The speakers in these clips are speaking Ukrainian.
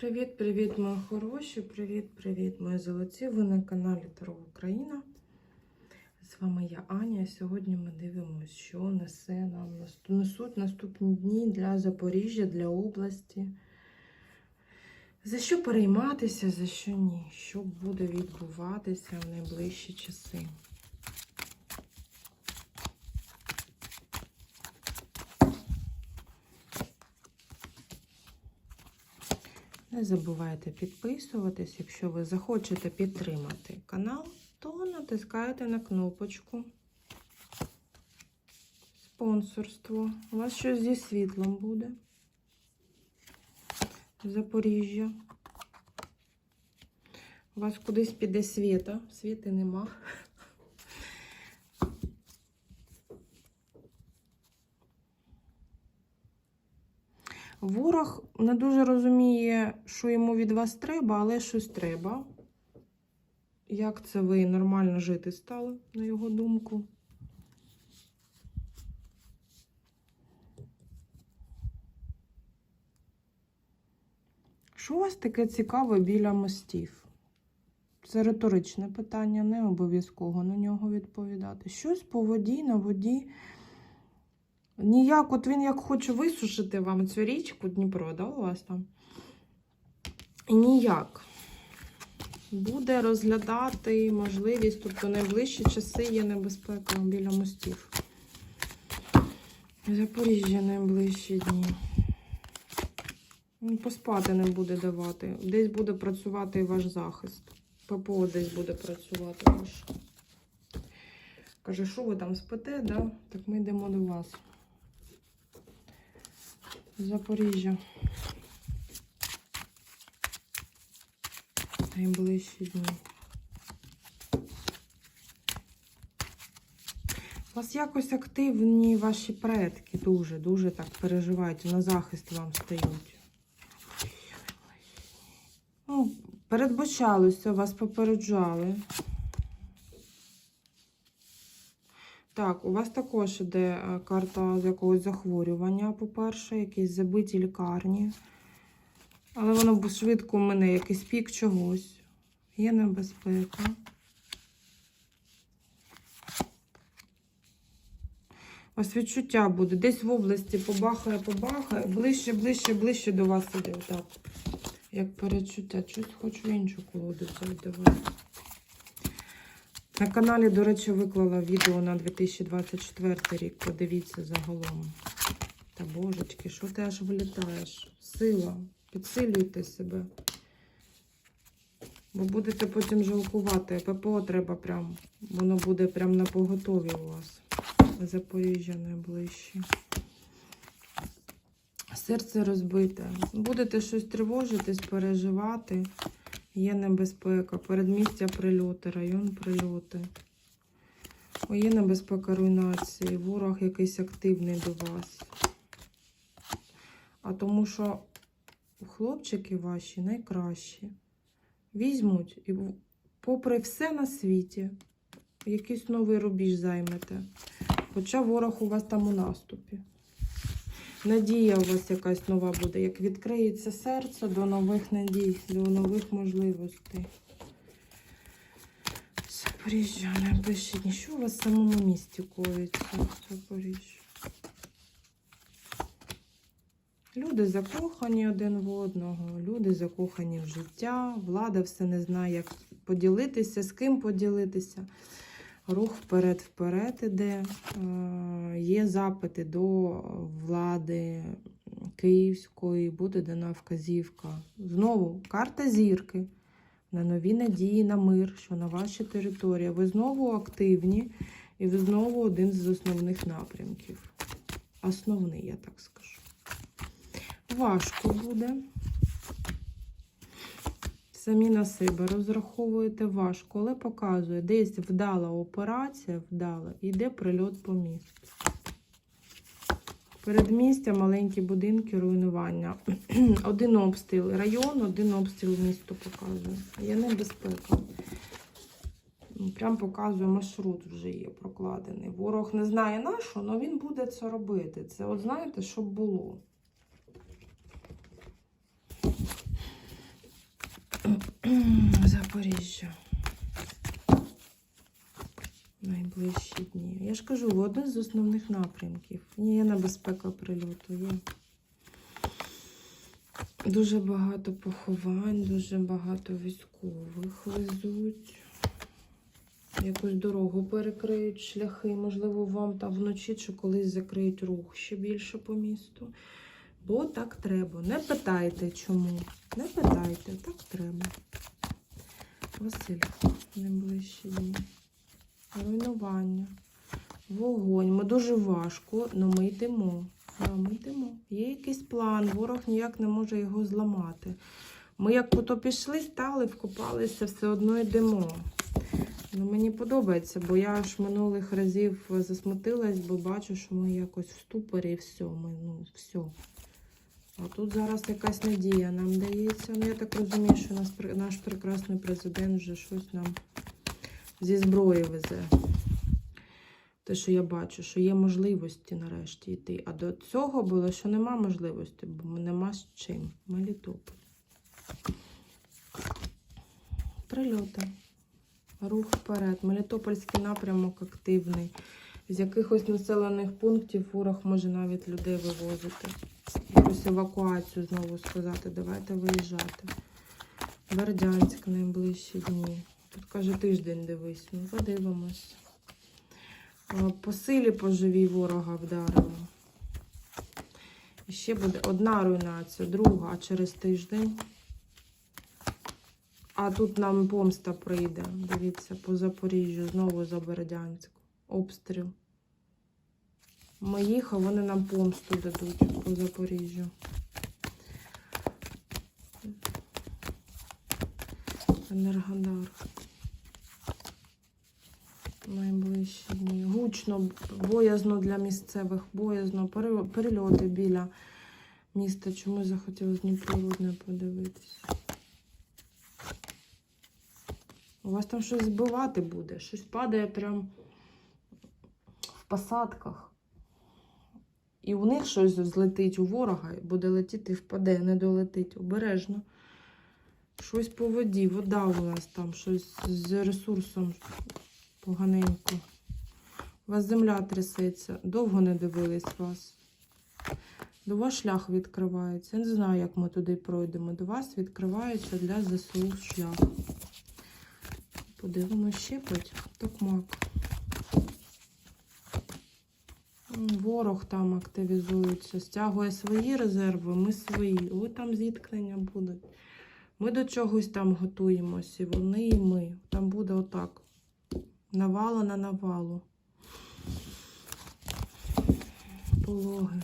Привіт-привіт, мої хороші! Привіт-привіт, мої золоті! Ви на каналі Таро Україна. З вами я Аня. Сьогодні ми дивимося, що несе нам несуть наступні дні для Запоріжжя, для області. За що перейматися, за що ні? Що буде відбуватися в найближчі часи? Не забувайте підписуватись. Якщо ви захочете підтримати канал, то натискайте на кнопочку Спонсорство. У вас щось зі світлом буде. Запоріжжя. У вас кудись піде світа. Світи нема. Ворог не дуже розуміє, що йому від вас треба, але щось треба. Як це ви нормально жити стали, на його думку? Що у вас таке цікаве біля мостів? Це риторичне питання, не обов'язково на нього відповідати. Щось по воді, на воді. Ніяк, от він як хоче висушити вам цю річку Дніпро, да, у вас там? Ніяк. Буде розглядати можливість, тобто найближчі часи є небезпека біля мостів. Запоріжжя найближчі дні. Ну, Поспати не буде давати. Десь буде працювати ваш захист. ППО десь буде працювати ваш. Каже, що ви там спите, да? Так ми йдемо до вас. Запоріжжя. Найближчі дні. У вас якось активні ваші предки дуже, дуже так переживають, на захист вам стають. Ну, передбачалося, вас попереджали. Так, у вас також іде е, карта з якогось захворювання, по-перше, якісь забиті лікарні. Але воно швидко мене якийсь пік чогось. Є небезпека. У вас відчуття буде. Десь в області побахає, побахає, ближче, ближче, ближче до вас іде. Так. Як перечуття. Щось хочу іншу колоду вас. На каналі, до речі, виклала відео на 2024 рік. Подивіться загалом. Та божечки, що ти аж влітаєш? Сила. Підсилюйте себе. Бо будете потім жалкувати. ППО треба прям. Воно буде прям на поготові у вас. Запоріжжя найближче. Серце розбите. Будете щось тривожитись, переживати. Є небезпека. Передмістя прильоти, район прильоти. О, є небезпека руйнації. Ворог якийсь активний до вас. А тому що хлопчики ваші найкращі. Візьмуть і, попри все на світі, якийсь новий рубіж займете. Хоча ворог у вас там у наступі. Надія у вас якась нова буде, як відкриється серце до нових надій, до нових можливостей. Запоріжжя, дні. Що у вас в самому місті коїться в Запоріжжі? Люди закохані один в одного, люди закохані в життя, влада все не знає, як поділитися, з ким поділитися. Рух вперед-вперед іде. Е, Є запити до влади Київської, буде дана вказівка. Знову карта зірки на нові надії на мир, що на вашій території. Ви знову активні, і ви знову один з основних напрямків. Основний, я так скажу. Важко буде. Самі на себе розраховуєте важко, але показує, десь вдала операція, вдала, йде прильот по місту. Передмістя, маленькі будинки, руйнування. Один обстріл район, один обстріл місто показує. Є небезпека. Прям показує, маршрут вже є прокладений. Ворог не знає на що, але він буде це робити. Це, от знаєте, щоб було. Запоріжжя. Найближчі дні. Я ж кажу, один з основних напрямків. Є небезпека прильоту. Є. Дуже багато поховань, дуже багато військових везуть. Якусь дорогу перекриють шляхи. Можливо, вам там вночі чи колись закриють рух ще більше по місту. Бо так треба. Не питайте чому. Не питайте, так треба. Василь, найближчі дні. Руйнування. Вогонь. Ми дуже важко, але ми йдемо. Да, ми йдемо. Є якийсь план, ворог ніяк не може його зламати. Ми як ото пішли, стали, вкопалися, все одно йдемо. Ну, мені подобається, бо я ж минулих разів засмутилась, бо бачу, що ми якось в ступорі і все. Ми, ну, все. А тут зараз якась надія нам дається. Ну, я так розумію, що наш, наш прекрасний президент вже щось нам зі зброї везе. Те, що я бачу, що є можливості нарешті йти. А до цього було, що нема можливості, бо нема з чим. Мелітополь. Прильоти. Рух вперед. Мелітопольський напрямок активний. З якихось населених пунктів ворог може навіть людей вивозити. Якусь евакуацію знову сказати. Давайте виїжджати. Бердянськ найближчі дні. Тут каже тиждень дивись. Ну, подивимось. По силі по живій ворога вдарило. І ще буде одна руйнація, друга а через тиждень. А тут нам помста прийде. Дивіться, по Запоріжжю, знову за Бердянськ. Обстріл. Ми їх, а вони нам помсту дадуть по Запоріжжю. Енергодар. Найближчі дні. Гучно, боязно для місцевих, боязно. Перельоти біля міста. Чому захотілося Дніприрудне подивитися? У вас там щось збивати буде, щось падає прям посадках. І у них щось злетить у ворога, буде летіти впаде, не долетить. Обережно. Щось по воді, вода у нас там, щось з ресурсом поганенько. У вас земля трясеться. Довго не дивились вас. До вас шлях відкривається. Я не знаю, як ми туди пройдемо. До вас відкривається для ЗСУ шлях. Подивимось, щепить. Токмак. Ворог там активізується, стягує свої резерви, ми свої. Ось там зіткнення будуть. Ми до чогось там готуємося, і вони і ми. Там буде отак. Навала на навалу. Пологи.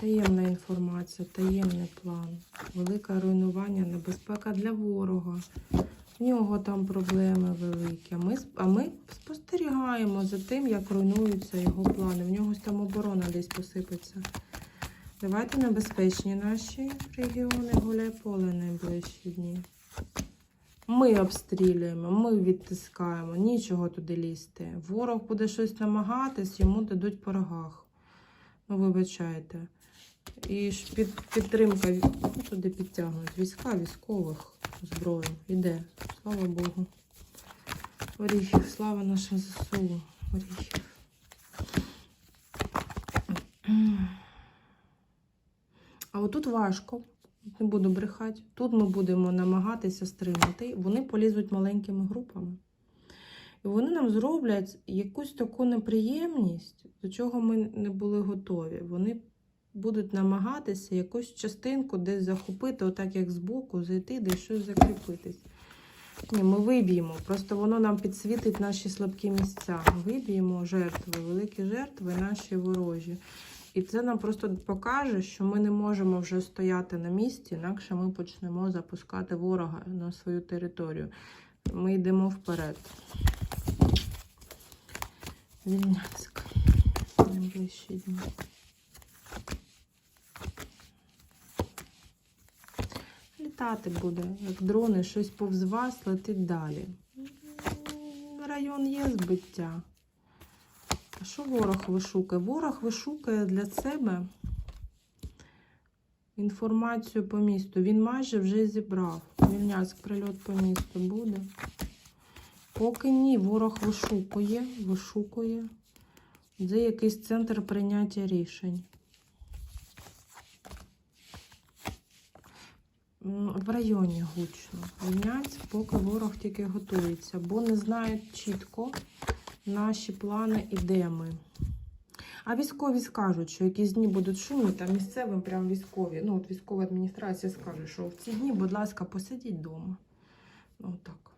Таємна інформація, таємний план. Велике руйнування, небезпека для ворога. В нього там проблеми великі. Ми, а ми спостерігаємо за тим, як руйнуються його плани. В нього там оборона десь посипеться. Давайте небезпечні наші регіони, гуляй поле найближчі дні. Ми обстрілюємо, ми відтискаємо, нічого туди лізти. Ворог буде щось намагатись, йому дадуть по рогах. Ну, вибачайте. І під, підтримка ну, туди підтягнуть. Війська військових зброю. Іде. Слава Богу. Оріхів, слава нашим ЗСУ. Оріхів. А отут важко. Не буду брехати. Тут ми будемо намагатися стримати. Вони полізуть маленькими групами. І вони нам зроблять якусь таку неприємність, до чого ми не були готові. Вони будуть намагатися якусь частинку десь захопити, отак як збоку, зайти, десь щось закріпитись. Ні, ми виб'ємо. Просто воно нам підсвітить наші слабкі місця. Виб'ємо жертви, великі жертви наші ворожі. І це нам просто покаже, що ми не можемо вже стояти на місці, інакше ми почнемо запускати ворога на свою територію. Ми йдемо вперед. Вільнянськ. Найближчі дні. Літати буде, як дрони, щось повз вас летить далі. Район є збиття. А що ворог вишукає? Ворог вишукає для себе Інформацію по місту. Він майже вже зібрав. Вільняцьк, прильот по місту буде. Поки ні, ворог вишукує, вишукує. Це якийсь центр прийняття рішень. В районі гучно. Мінять, поки ворог тільки готується, бо не знають чітко наші плани і де ми. А військові скажуть, що якісь дні будуть шумні, там місцевим прям військові. Ну, от військова адміністрація скаже, що в ці дні, будь ласка, посидіть вдома. Ну, так.